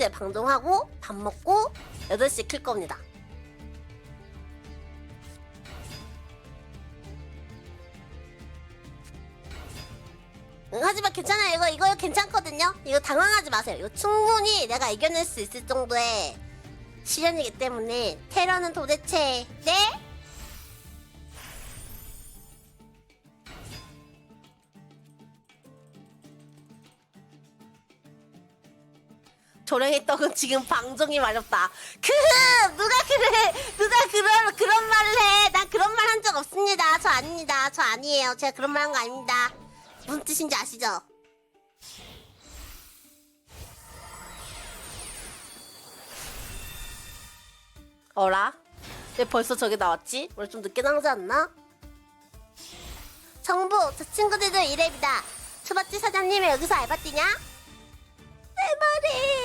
7시에 방송하고 밥 먹고 8시에 킬 겁니다. 응, 하지만 괜찮아요. 이거, 이거 괜찮거든요? 이거 당황하지 마세요. 이거 충분히 내가 이겨낼 수 있을 정도의 시련이기 때문에 테러는 도대체, 네? 조랭이 떡은 지금 방송이 마렵다. 그 누가 그래 누가 그런 그런 말을 해? 난 그런 말 한 적 없습니다. 저 아닙니다. 저 아니에요. 제가 그런 말 한 거 아닙니다. 무슨 뜻인지 아시죠? 어라? 왜 벌써 저게 나왔지? 원래 좀 늦게 나오지 않나? 정부, 저 친구들도 이랩이다. 초밥집 사장님이 여기서 알바 뛰냐? 내 말이